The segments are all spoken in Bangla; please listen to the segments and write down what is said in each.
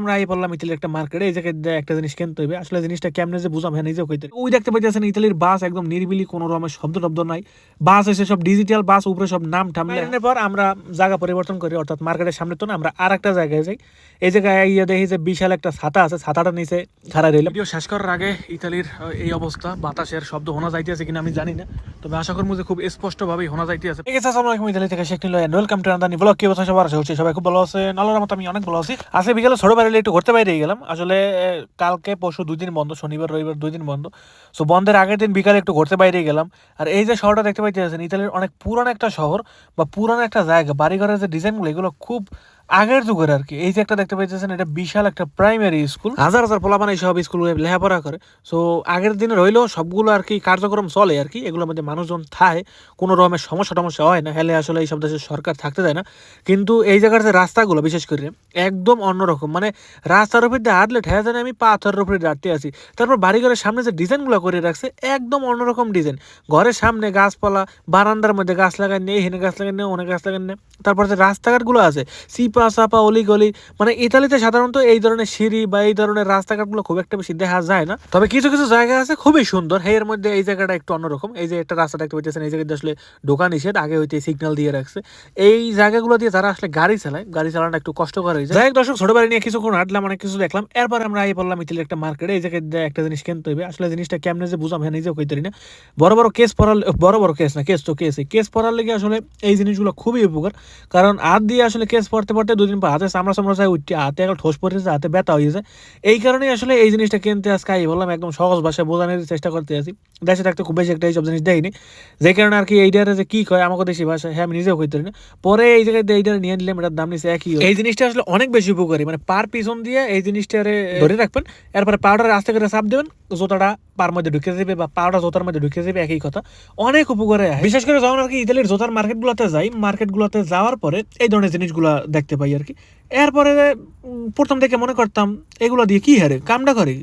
আমরা আই বললাম ইতালির একটা মার্কেটে এই জায়গায় একটা জিনিস কিনতে হবে আসলে জিনিসটা কেমনে যে বুঝাম হ্যাঁ নিজেও কইতে ওই দেখতে পাইতেছেন ইতালির বাস একদম নিরিবিলি কোনো রকমের শব্দ টব্দ নাই। বাস এসে সব ডিজিটাল বাস উপরে সব নাম এর পর আমরা জায়গা পরিবর্তন করি অর্থাৎ মার্কেটের সামনে তো না আমরা আর একটা জায়গায় যাই। এই জায়গায় ইয়ে দেখি যে বিশাল একটা ছাতা আছে ছাতাটা নিচে খাড়া রইলাম ভিডিও শেষ করার আগে ইতালির এই অবস্থা বাতাসের শব্দ শোনা যাইতেছে কিনা আমি জানি না। তবে আশা করব যে খুব স্পষ্ট ভাবেই শোনা যাইতেছে। ঠিক আছে আসসালামু আলাইকুম ইতালি থেকে শেখ নিল ওয়েলকাম টু আন্দানি ব্লগ কি অবস্থা সবার? আছে হচ্ছে সবাই খুব ভালো আছে আল্লাহর মতো আমি অনেক ভালো আছি। আজকে বিকেলে ছোট বাইরে একটু ঘুরতে বাইরে গেলাম। আসলে কালকে, পরশু দুই দিন বন্ধ, শনিবার, রবিবার দুই দিন বন্ধ। সো বন্ধের আগের দিন বিকালে একটু ঘুরতে বাইরে গেলাম। আর এই যে শহরটা দেখতে পাইতেছেন, ইতালির অনেক পুরানো একটা শহর বা পুরানো একটা জায়গা, বাড়িঘরের যে ডিজাইনগুলো এগুলো খুব আগের যুগের আর কি। এই যে একটা দেখতে পাইতেছেন, এটা বিশাল একটা প্রাইমারি স্কুল হাজার হাজার পোলাপান এই সব স্কুল লেখাপড়া করে। সো আগের দিনে রইলেও সবগুলো আর কি কার্যক্রম চলে আর কি। এগুলোর মধ্যে মানুষজন থাকে, কোনো রকমের সমস্যা টমস্যা হয় না, হেলে আসলে এই সব দেশে সরকার থাকতে দেয় না। কিন্তু এই জায়গার যে রাস্তাগুলো, বিশেষ করে, একদম অন্যরকম। মানে রাস্তার উপর দিয়ে হাঁটলে ঠেয়া জানে আমি পাথরের উপরে দাঁড়িয়ে আছি। তারপর বাড়িঘরের সামনে যে ডিজাইনগুলো করে রাখছে, একদম অন্যরকম ডিজাইন। ঘরের সামনে গাছপালা, বারান্দার মধ্যে গাছ লাগাই নেই হেনে গাছ লাগাই নেই অনেক গাছ লাগাই নেই তারপর যে রাস্তাঘাটগুলো আছে সিপা সাপা অলি গলি মানে ইতালিতে সাধারণত এই ধরনের সিঁড়ি বা এই ধরনের রাস্তাঘাটগুলো খুব একটা বেশি দেখা যায় না। তবে কিছু কিছু জায়গা আছে খুবই সুন্দর। এর মধ্যে এই জায়গাটা একটু অন্যরকম। এই যে একটা রাস্তা দেখতে পাইতেছেন, এই জায়গাতে আসলে দোকান নিষেধ। আগে হইতে সিগন্যাল দিয়ে রাখছে। এই জায়গাগুলো দিয়ে যারা আসলে গাড়ি চালায়, গাড়ি চালানো একটু কষ্ট করে যাই হোক, দর্শক, ছোট বাড়ি নিয়ে কিছুক্ষণ হাঁটলাম, অনেক কিছু দেখলাম। এরপর আমরা এই বললাম ইতালির একটা মার্কেটে, এই জায়গায় একটা জিনিস কিনতে হবে। আসলে জিনিসটা কেমনে যে বুঝাম হ্যাঁ নিজেও কইতে না। বড় বড় কেস পড়ার বড় বড় কেস না কেস তো কেস কেস পড়ার লেগে আসলে এই জিনিসগুলো খুবই উপকার। কারণ হাত দিয়ে আসলে কেস পড়তে পড়তে দুদিন পর হাতে চামড়া চামড়া যায় উঠতে হাতে একটা ঠোস পড়ে যায় হাতে ব্যথা হয়ে যায় এই কারণেই আসলে এই জিনিসটা কিনতে আজকে আই বললাম, একদম সহজ ভাষায় বোঝানোর চেষ্টা করতে আছি। দেশে থাকতে খুব বেশি একটা এইসব জিনিস দেয়নি। যে কারণে আর কি এইটারে যে কি কয়, আমাকে দেশি ভাষায় হ্যাঁ আমি নিজেও কইতে না। পরে এই জায়গায় এইটারে নিয়ে নিলাম, এটার দাম নিচ্ছে একই। এই জিনিসটা আসলে অনেক বেশি উপকারী মানে পার পিছন দিয়ে এই জিনিসটারে ধরে রাখবেন, এরপরে পাউডার আস্তে করে চাপ দেবেন, জোতাটা পার মধ্যে ঢুকে যাবে বা পাউডার জোতার মধ্যে ঢুকে যাবে, একই কথা। অনেক উপকারে। বিশেষ করে যখন আর কি ইতালির জোতার মার্কেটগুলোতে যাই মার্কেটগুলোতে যাওয়ার পরে এই ধরনের জিনিসগুলো দেখতে পাই আর কি। এরপরে প্রথম থেকে মনে করতাম, এগুলো দিয়ে কি হারে কামটা করে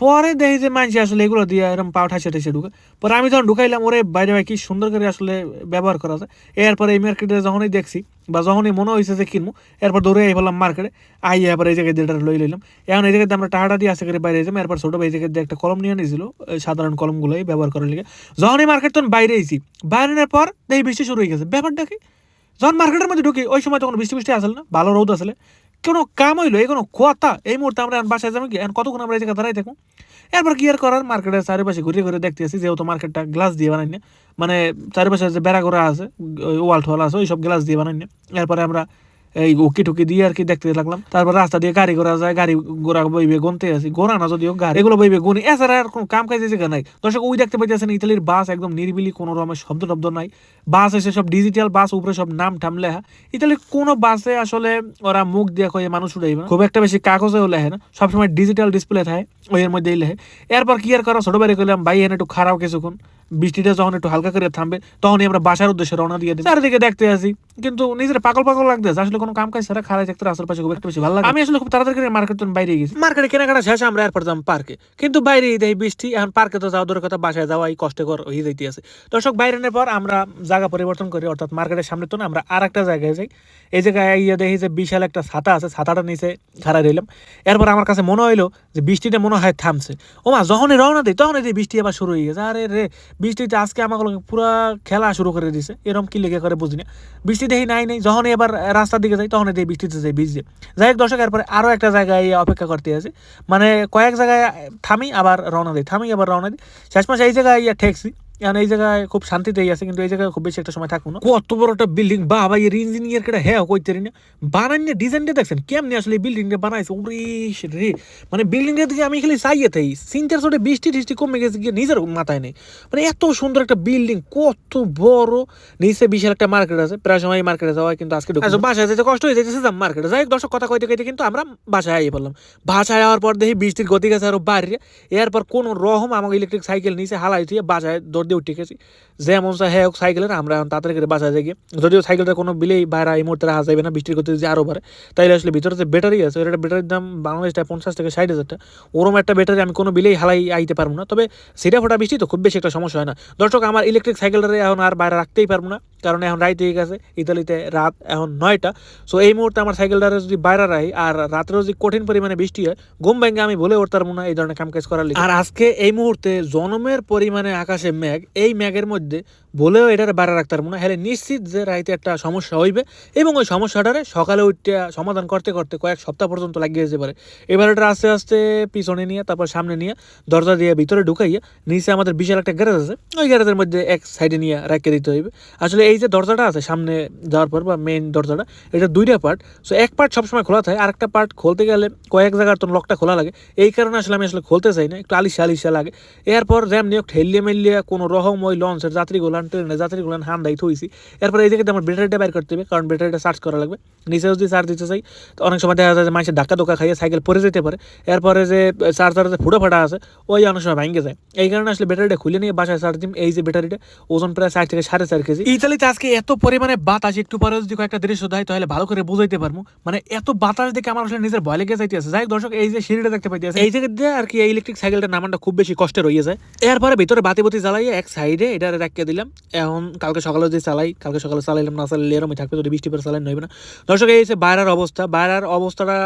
পরে দেখি যে মানুষ আসলে এগুলো দিয়ে এরকম পাও ঠাসে ঠাসে ঢুকে। পরে আমি যখন ঢুকাইলাম, ওরে বাইরে ভাই, কি সুন্দর করে আসলে ব্যবহার করা যায়। এরপরে এই মার্কেটে যখনই দেখছি, বা যখনই মনে হয়েছে যে কিনবো, এরপর দৌড়ে আই বললাম মার্কেটে আই এবার এই জায়গায় দিয়ে লই লইলাম। এখন এই জায়গাতে আমরা টাকাটা দিয়ে আসে করে বাইরে যাব এরপর ছোটো ভাই জায়গায় একটা কলম নিয়ে নিয়েছিল সাধারণ কলমগুলোই ব্যবহার করার লিগে। যখনই মার্কেট তখন বাইরে এসি বাইরে পর দেখি বৃষ্টি শুরু হয়ে গেছে। ব্যাপারটা কি? যখন মার্কেটের মধ্যে ঢুকি, ওই সময় তখন বৃষ্টি বৃষ্টি আসলে না, ভালো রোদ আসলে। কোনো কাম হইল, এই কোনো কথা, এই মুহূর্তে আমরা বাসায় যাব কি? এখন কতক্ষণ আমরা এই জায়গায় দাঁড়াই থাকব? এরপর কি আর করার? মার্কেটের চারিপাশে ঘুরে ঘুরে দেখতে আসি, যেহেতু মার্কেটটা গ্লাস দিয়ে বানাই না। মানে চারিপাশে যে বেড়া করা আছে ওয়াল টোয়াল আছে ওই সব গ্লাস দিয়ে বানাই না। এরপরে আমরা এই উকি টুকি দিয়ে আর কি দেখতে লাগলাম। তারপর রাস্তা দিয়ে গাড়ি ঘোরা যায়, গাড়ি ঘোরা বইবে, গুনতে আসি। ঘোরা না যদিও গাড়ি। এগুলো বইবে, গুনি। এছাড়া আর কোনো কাম কাজ জায়গা নাই? দর্শক, ওই দেখতে পাইতেছেন ইতালির বাস একদম নিরিবিলি, কোনো রকমের শব্দ টব্দ নাই। বাস এসে সব ডিজিটাল বাস, উপরে সব নাম টাম লেখা। ইতালির কোনো বাসে আসলে ওরা মুখ দিয়ে কয়ে মানুষ উঠাইবে খুব একটা বেশি কাগজেও লেখে না। সবসময় ডিজিটাল ডিসপ্লে থাকে ওই এর মধ্যেই লেখে। এরপর কি আর করা? ছোট বাড়ি করলাম ভাই এনে একটু খারাপ কিছুক্ষণ। বৃষ্টিটা যখন একটু হালকা করে থামবে, তখনই আমরা বাসার উদ্দেশ্যে রওনা দিয়ে দিই। চারিদিকে দেখতে আসি। কিন্তু নিজের পাগল পাগল লাগতেছে। আসলে কোনো কাম কাজ ছাড়া খারাপ দেখতে রাস্তার পাশে খুব একটা বেশি ভালো লাগে। আমি আসলে খুব তাড়াতাড়ি করে মার্কেট বাইরে গেছি। মার্কেটে কেনাকাটা শেষ আমরা এরপর যাম পার্কে কিন্তু বাইরে দেয় বৃষ্টি এখন পার্কে তো যাওয়া দূরের কথা বাসায় যাওয়াই কষ্টকর হয়ে যাইতে আছে। দর্শক বাইরে পর আমরা জায়গা পরিবর্তন করি অর্থাৎ মার্কেটের সামনে তো আমরা আর একটা জায়গায় যাই। এই জায়গায় ইয়ে দেখি যে বিশাল একটা ছাতা আছে ছাতাটা নিচে খাড়া রইলাম। এরপর আমার কাছে মনে হইল যে বৃষ্টিটা মনে হয় থামছে। ও মা যখনই রওনা দিই তখনই যে বৃষ্টি আবার শুরু হয়ে গেছে। আরে রে বৃষ্টিতে আজকে আমাকে পুরো খেলা শুরু করে দিছে। এরকম কি লেগে করে বুঝি না। বৃষ্টি দেখি নাই নাই যখন এবার রাস্তার দিকে যাই তখন দেখি বৃষ্টিতে যাই, ভিজে। যাই হোক দর্শক, এরপরে আরও একটা জায়গায় অপেক্ষা করতে আছে। মানে কয়েক জায়গায় থামি, আবার রওনা দিই, থামি, আবার রওনা দিই। শেষ মাসে এই জায়গায় ইয়া ঠেকছি। এখন এই জায়গায় খুব শান্তিতেই আছে, কিন্তু এই জায়গায় খুব বেশি একটা সময় থাকব না। কত বড় একটা বিল্ডিং বা এর ইঞ্জিনিয়ার কেটে হ্যাঁ কইতে না। বানান্য ডিজাইনটা দেখছেন, কেমনি আসলে বিল্ডিংটা বানাইছে? ওরে রে। মানে বিল্ডিংটা দিকে আমি খালি চাইয়ে থাই। সিনটার সাথে বৃষ্টি টিষ্টি কমে গেছে, গিয়ে নিজের মাথায় নেই। মানে এত সুন্দর একটা বিল্ডিং কত বড়। নিচে বিশাল একটা মার্কেট আছে, প্রায় সময় মার্কেটে যাওয়া কিন্তু আজকে ঢুকবো বাসায় যেতে কষ্ট হয়ে যাচ্ছে মার্কেটে যাই দর্শক, কথা কইতে কইতে কিন্তু আমরা বাসায় আইয়ে পড়লাম বাসায় যাওয়ার পর দেখি বৃষ্টির গতি গেছে আরও বাইরে এরপর কোন রকম আমাকে ইলেকট্রিক সাইকেল নিচে হালাই দিয়ে বাসায় দিয়ে উঠে গেছি যে এমন চা হ্যাঁ সাইকেলের আমরা তাড়াতাড়ি করে বাসায় যাই যদিও সাইকেলটা কোনো বিলেই বাইরে এই মুহূর্তে রাখা যাবে না, বৃষ্টির গতি যে আরও বাড়ে, তাইলে আসলে ভিতরে যে ব্যাটারি আছে ওটা ব্যাটারির দাম বাংলাদেশ টাকা পঞ্চাশ থেকে ষাট হাজার টাকা। ওরম একটা ব্যাটারি আমি কোনো বিলেই হালাই আইতে পারব না। তবে সেটা ফোটা বৃষ্টি তো খুব বেশি একটা সমস্যা হয় না। দর্শক, আমার ইলেকট্রিক সাইকেলটা এখন আর বাইরে রাখতেই পারব না, কারণ এখন রাইতে গেছে, ইতালিতে রাত এখন নয়টা। সো এই মুহূর্তে আমার সাইকেলটা যদি বাইরে রাখি, আর রাত্রেও যদি কঠিন পরিমাণে বৃষ্টি হয়, ঘুম ভেঙে আমি বলে উঠতে পারব না, এই ধরনের কাম কাজ করার। আর আজকে এই মুহূর্তে জনমের পরিমাণে আকাশে মেঘ এই ম্যাগের মধ্যে বলেও এটার বাইরে রাখতে পারব না। হলে নিশ্চিত যে রাইতে একটা সমস্যা হইবে এবং ওই সমস্যাটারে সকালে উঠতে সমাধান করতে করতে কয়েক সপ্তাহ পর্যন্ত লাগিয়ে যেতে পারে। এবার এটা আস্তে আস্তে পিছনে নিয়ে, তারপর সামনে নিয়ে, দরজা দিয়ে ভিতরে ঢুকাইয়া, নিচে আমাদের বিশাল একটা গ্যারেজ আছে। ওই গ্যারেজের মধ্যে এক সাইডে নিয়ে রেখে দিতে হইবে। আসলে এই যে দরজাটা আছে, সামনে যাওয়ার পর বা মেইন দরজাটা, এটা দুইটা পার্ট সো এক পার্ট সবসময় খোলা থাকে আরেকটা পার্ট খুলতে গেলে কয়েক জায়গার তো লকটা খোলা লাগে। এই কারণে আসলে আমি আসলে খুলতে চাই না, একটু আলিশা আলিশা লাগে। এরপর যেমনি ঠেলিয়ে মেলিয়ে কোনো রকম ওই লঞ্চের যাত্রীগুলান ট্রেনের যাত্রীগুলান হান্দাই থইছি। এরপর এই জায়গাতে আমার ব্যাটারিটা বের করতে হবে, কারণ ব্যাটারিটা চার্জ করা লাগবে। নিচে যদি চার্জ দিতে চাই, তো অনেক সময় দেখা যায় যে মানুষের ধাক্কা ধোক্কা খাইয়ে সাইকেল পরে যেতে পারে। এরপরে যে চার্জারের যে ফুটো ফাটা আছে, ওই অনেক সময় ভাঙে যায়। এই কারণে আসলে ব্যাটারিটা খুলে নিয়ে বাসায় চার্জ দিম। এই যে ব্যাটারিটা ওজন প্রায় চার থেকে সাড়ে চার কেজি। ইতালিতে আজকে এত পরিমাণে বাতাস, একটু পরে যদি কয়েকটা দৃশ্য দেয় তাহলে ভালো করে বুঝাইতে পারব মানে এত বাতাস দেখে আমার আসলে নিজের ভয় লেগে যাইতে আছে যাই দর্শক, এই যে সিঁড়িটা দেখতে পাইতে আছে এই জায়গা দিয়ে আর কি এই ইলেকট্রিক সাইকেলটা নামানটা খুব বেশি কষ্টে রয়ে যায় এরপরে ভিতরে বাতি বাতি জ্বালাইয়ে এক সাইডে এটা রেখে দিলাম। এখন কালকে সকালে যদি চালাই, কালকে সকালে চালাইলাম, না চালাইলে এরমই থাকবে, যদি বৃষ্টি পরে চালাই নইবে না। দর্শক, এই যে বাইরের অবস্থা, বাইরার অবস্থাটা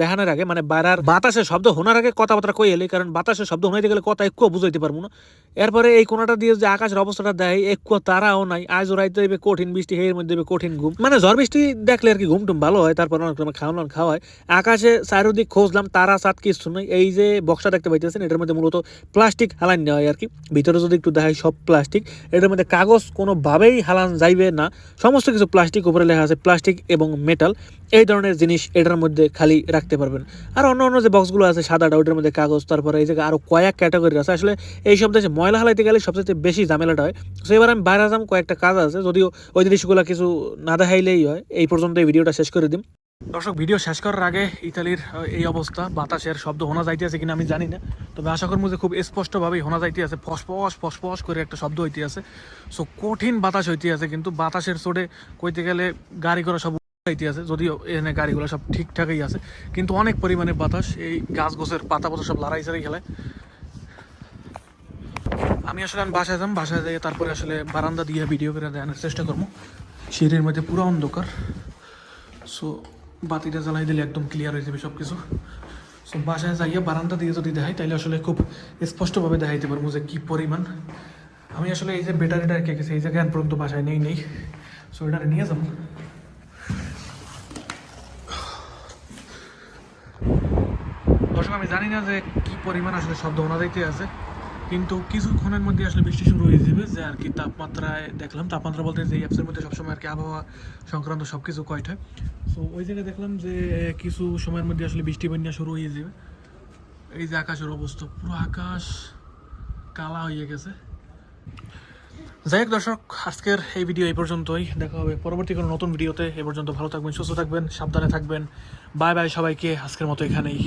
দেখানোর আগে মানে বাইরার বাতাসের শব্দ শোনার আগে কথাবার্তা কই এলি? কারণ বাতাসের শব্দ শোনাইতে গেলে কথা একটু বুঝাইতে পারব না। এরপরে এই কোনাটা দিয়ে যে আকাশের অবস্থাটা দেয় একটু তারাও নাই। আজ রাইতে দেবে কঠিন বৃষ্টি এর মধ্যে দেবে কঠিন ঘুম। মানে ঝড় বৃষ্টি দেখলে আর কি ঘুম টুম ভালো হয়, তারপর অনেক সময় খাওয়ানো খাওয়া হয় আকাশে চারিদিক খোঁজলাম, তারা সাত কিছু নেই। এই যে বক্সটা দেখতে পাইতেছেন, এটার মধ্যে মূলত প্লাস্টিক হালান নেওয়া হয় আর কি। ভিতরে যদি একটু দেখায় সব প্লাস্টিক। এটার মধ্যে কাগজ কোনোভাবেই হালান যাইবে না। সমস্ত কিছু প্লাস্টিক উপরে লেখা আছে প্লাস্টিক এবং মেটাল এই ধরনের জিনিস এটার মধ্যে খালি রাখতে পারবেন। আর অন্য অন্য যে বক্সগুলো আছে, সাদাটা ওটার মধ্যে কাগজ, তারপরে এই জায়গায় আরও কয়েক ক্যাটাগরি আছে। আসলে এই সব দেশে ময়লা হালাইতে গেলে সবচেয়ে বেশি ঝামেলাটা হয়। তো এবার আমি বাইরে যাম, কয়েকটা কাজ আছে। যদিও ওই জিনিসগুলো কিছু না দেখাইলেই হয়। এই পর্যন্ত এই ভিডিওটা শেষ করে দিম। দর্শক, ভিডিও শেষ করার আগে ইতালির এই অবস্থা, বাতাসের শব্দ শোনা যাইতেছে কিনা আমি জানি না। তবে আশা করব যে খুব স্পষ্টভাবেই হোনা যাইতে আছে ফসফস ফসফস করে একটা শব্দ হইতে আছে সো কঠিন বাতাস হইতে আছে কিন্তু বাতাসের চোটে কইতে গেলে গাড়ি ঘোড়া সব হইতে আছে যদিও এখানে গাড়িগুলো সব ঠিকঠাকই আছে। কিন্তু অনেক পরিমাণে বাতাস, এই গাছ গোছের পাতা পাতা সব লড়াই সারাই খেলায় আমি আসলে আমি বাসায় যাম, বাসায় যাই তারপরে আসলে বারান্দা দিয়ে ভিডিও করে দেওয়ার চেষ্টা করব। সিঁড়ির মধ্যে পুরো অন্ধকার। সো বাতিটা জ্বালাই দিলে একদম ক্লিয়ার হয়ে যাবে সব কিছু সো বাসায় যাইয়া বারান্দা দিয়ে যদি দেখাই তাহলে আসলে খুব স্পষ্টভাবে দেখাইতে পারব যে কী পরিমাণ। আমি আসলে এই যে ব্যাটারিটা রেখে গেছি, এই জায়গায় পর্যন্ত বাসায় নেই নেই। সো এটা নিয়ে যাব। দর্শক, আমি জানি না যে কি পরিমাণ আসলে শব্দ যাইতে আছে। কিন্তু কিছুক্ষণের মধ্যে আসলে বৃষ্টি শুরু হয়ে যাবে, যে আর কি তাপমাত্রায় দেখলাম। তাপমাত্রা বলতে যে অ্যাপসের মধ্যে সবসময় আর কি আবহাওয়া সংক্রান্ত সব কিছু কয়টা। সো ওই জায়গায় দেখলাম যে কিছু সময়ের মধ্যে আসলে বৃষ্টি বন্যা শুরু হয়ে যাবে। এই যে আকাশের অবস্থা, পুরো আকাশ কালা হয়ে গেছে। যাই হোক দর্শক, আজকের এই ভিডিও এই পর্যন্তই। দেখা হবে পরবর্তী কোনো নতুন ভিডিওতে এ পর্যন্ত ভালো থাকবেন, সুস্থ থাকবেন, সাবধানে থাকবেন। বাই বাই সবাইকে, আজকের মতো এখানেই।